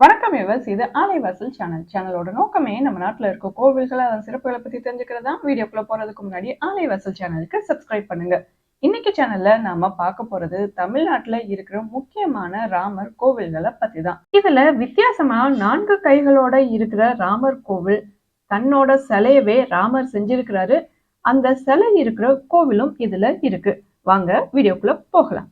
வணக்கம் எவர்ஸ் இது ஆலைவாசல் சேனல் சேனலோட நோக்கமே நம்ம நாட்டுல இருக்க கோவில்களை அதன் சிறப்புகளை பத்தி தெரிஞ்சுக்கிறதா வீடியோக்குள்ள போறதுக்கு முன்னாடி ஆலைவாசல் சேனலுக்கு சப்ஸ்கிரைப் பண்ணுங்க. இன்னைக்கு சேனல்ல நாம பார்க்க போறது தமிழ்நாட்டுல இருக்கிற முக்கியமான ராமர் கோவில்களை பத்தி தான் இதுல வித்தியாசமா நான்கு கைகளோட இருக்கிற ராமர் கோவில் தன்னோட சிலையவே ராமர் செஞ்சிருக்கிறாரு. அந்த சிலை இருக்கிற கோவிலும் இதுல இருக்கு. வாங்க வீடியோக்குள்ள போகலாம்.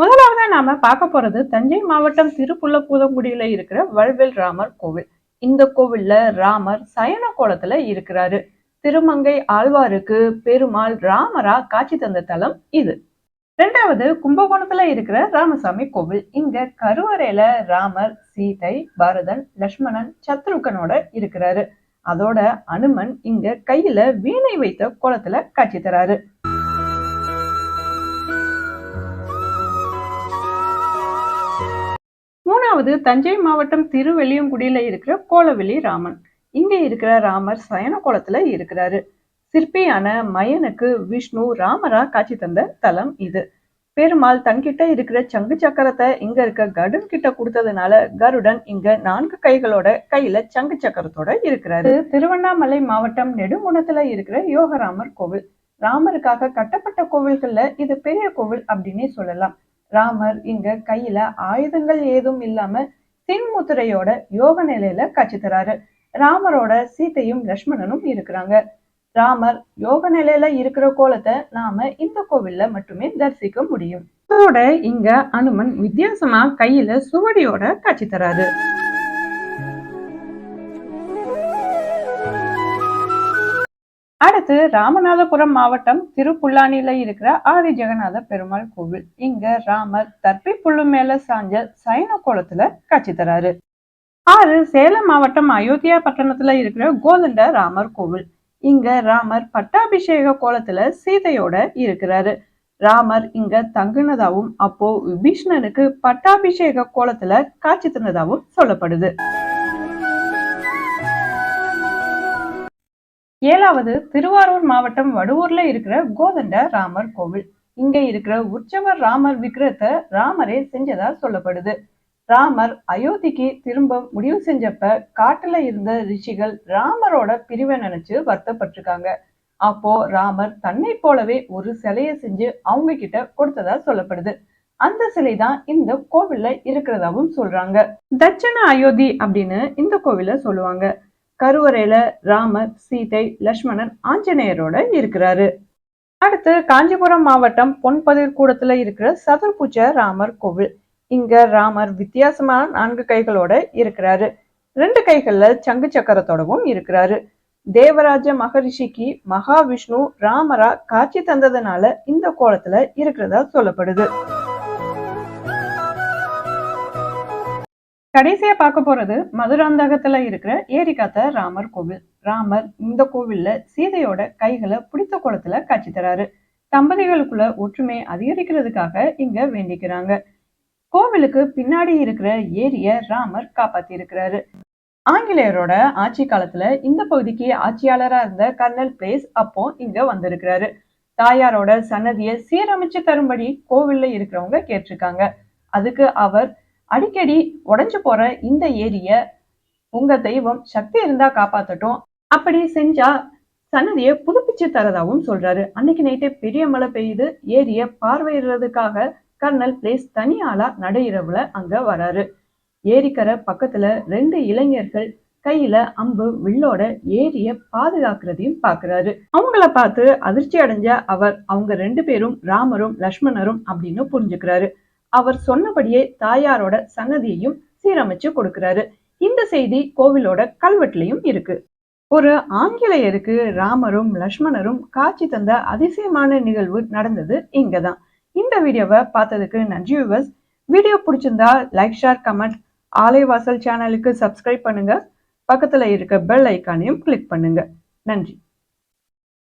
முதலாவதா நாம பார்க்க போறது தஞ்சை மாவட்டம் திருப்புள்ளபூதங்குடியில இருக்கிற வல்வில் ராமர் கோவில். இந்த கோவில்ல ராமர் சயன கோலத்துல இருக்கிறாரு. திருமங்கை ஆழ்வாருக்கு பெருமாள் ராமரா காட்சி தந்த தலம் இது. ரெண்டாவது கும்பகோணத்துல இருக்கிற ராமசாமி கோவில். இங்க கருவறையில ராமர் சீதை பரதன் லக்ஷ்மணன் சத்ருகனோட இருக்கிறாரு. அதோட அனுமன் இங்க கையில வீணை வைத்த கோலத்துல காட்சி தராரு. மூணாவது தஞ்சை மாவட்டம் திருவெளியங்குடியில் இருக்கிற கோலவெளி ராமன். இங்க இருக்கிற ராமர் சயன கோலத்துல இருக்கிறாரு. சிற்பியான மயனுக்கு விஷ்ணு ராமரா காட்சி தந்த தலம் இது. பெருமாள் தன்கிட்ட இருக்கிற சங்கு சக்கரத்தை இங்க இருக்க கருடன் கிட்ட கொடுத்ததுனால கருடன் இங்க நான்கு கைகளோட கையில சங்கு சக்கரத்தோட இருக்கிறாரு. திருவண்ணாமலை மாவட்டம் நெடுங்குணத்துல இருக்கிற யோகராமர் கோவில். ராமருக்காக கட்டப்பட்ட கோவில்கள்ல இது பெரிய கோவில் அப்படின்னே சொல்லலாம். ராமர் இங்க கையில ஆயுதங்கள் ஏதும் இல்லாம தென்முத்திரையோட யோக நிலையில காட்சி தராரு. ராமரோட சீத்தையும் லக்ஷ்மணனும் இருக்கிறாங்க. ராமர் யோக நிலையில இருக்கிற கோலத்தை நாம இந்த கோவில்ல மட்டுமே தரிசிக்க முடியும். அதோட இங்க அனுமன் வித்தியாசமா கையில சுவடியோட காட்சி தராரு. அடுத்து ராமநாதபுரம் மாவட்டம் திருப்புல்லானில இருக்கிற ஆதி ஜெகநாத பெருமாள் கோவில். இங்க ராமர் தற்பி புல்லு மேல சாஞ்ச சைன கோலத்துல காட்சி தராரு. ஆறு சேலம் மாவட்டம் அயோத்தியா பட்டணத்துல இருக்கிற கோதண்ட ராமர் கோவில். இங்க ராமர் பட்டாபிஷேக கோலத்துல சீதையோட இருக்கிறாரு. ராமர் இங்க தங்குனதாவும் அப்போ விபீஷ்ணனுக்கு பட்டாபிஷேக கோலத்துல காட்சி தந்ததாவும் சொல்லப்படுது. ஏழாவது திருவாரூர் மாவட்டம் வடுவூர்ல இருக்கிற கோதண்ட ராமர் கோவில். இங்க இருக்கிற உற்சவர் ராமர் விக்கிரத்தை ராமரே செஞ்சதா சொல்லப்படுது. ராமர் அயோத்திக்கு திரும்ப முடிவு செஞ்சப்ப காட்டுல இருந்த ரிஷிகள் ராமரோட பிரிவை நினைச்சு வருத்தப்பட்டிருக்காங்க. அப்போ ராமர் தன்னை போலவே ஒரு சிலையை செஞ்சு அவங்க கிட்ட கொடுத்ததா சொல்லப்படுது. அந்த சிலை தான் இந்த கோவில்ல இருக்கிறதாவும் சொல்றாங்க. தட்சண அயோத்தி அப்படின்னு இந்த கோவில சொல்லுவாங்க. கருவறையில ராமர் சீதை லக்ஷ்மணன் ஆஞ்சநேயரோட இருக்கிறாரு. அடுத்து காஞ்சிபுரம் மாவட்டம் பொன்பதிர் கூடத்துல இருக்கிற சதுர்பூஜ ராமர் கோவில். இங்க ராமர் வித்தியாசமான நான்கு கைகளோட இருக்கிறாரு. ரெண்டு கைகள்ல சங்கு சக்கரத்தோடவும் இருக்கிறாரு. தேவராஜ மகரிஷிக்கு மகாவிஷ்ணு ராமரா காட்சி தந்ததுனால இந்த கோலத்துல இருக்கிறதா சொல்லப்படுது. கடைசியா பார்க்க போறது மதுராந்தகத்துல இருக்கிற ஏரிகாத்த ராமர் கோவில். ராமர் இந்த கோவில்ல சீதையோட கைகளை பிடித்த குளத்துல காட்சி தராரு. தம்பதிகளுக்குள்ள ஒற்றுமை அதிகரிக்கிறதுக்காக இங்க வேண்டிக்கிறாங்க. கோவிலுக்கு பின்னாடி இருக்கிற ஏரிய ராமர் காப்பாத்தி இருக்கிறாரு. ஆங்கிலேயரோட ஆட்சி காலத்துல இந்த பகுதிக்கு ஆட்சியாளரா இருந்த கர்னல் பிளேஸ் அப்போ இங்க வந்திருக்கிறாரு. தாயாரோட சன்னதியை சீரமைச்சு தரும்படி கோவில்ல இருக்கிறவங்க கேட்டிருக்காங்க. அதுக்கு அவர் அடிக்கடி உடஞ்சு போற இந்த ஏரிய உங்க தெய்வம் சக்தி இருந்தா காப்பாத்தட்டும். அப்படி செஞ்சா சன்னதியை புதுப்பிச்சு தரதாவும் சொல்றாரு. அன்னைக்கு நைட்டே பெரிய மழை பெய்யுது. ஏரிய பார்வையிடுறதுக்காக கர்னல் பிளேஸ் தனியாளா ஆளா நடையிறவுல அங்க வராரு. ஏரிக்கரை பக்கத்துல ரெண்டு இளைஞர்கள் கையில அம்பு வில்லோட ஏரிய பாதுகாக்கிறதையும் பாக்குறாரு. அவங்கள பார்த்து அதிர்ச்சி அடைஞ்ச அவர் அவங்க ரெண்டு பேரும் ராமரும் லக்ஷ்மணரும் அப்படின்னு புரிஞ்சுக்கிறாரு. அவர் சொன்னபடியே தாயாரோட சன்னதியையும் சீரமைச்சு கொடுக்கிறாரு. இந்த செய்தி கோவிலோட கல்வெட்டுலயும் இருக்கு. ஒரு ஆங்கிலேயருக்கு ராமரும் லக்ஷ்மணரும் காட்சி தந்த அதிசயமான நிகழ்வு நடந்தது இங்கதான். இந்த வீடியோவை பார்த்ததுக்கு நன்றி விவஸ் வீடியோ பிடிச்சிருந்தா லைக் ஷேர் கமெண்ட் ஆலைவாசல் சேனலுக்கு சப்ஸ்கிரைப் பண்ணுங்க. பக்கத்துல இருக்க பெல் ஐக்கானையும் கிளிக் பண்ணுங்க. நன்றி.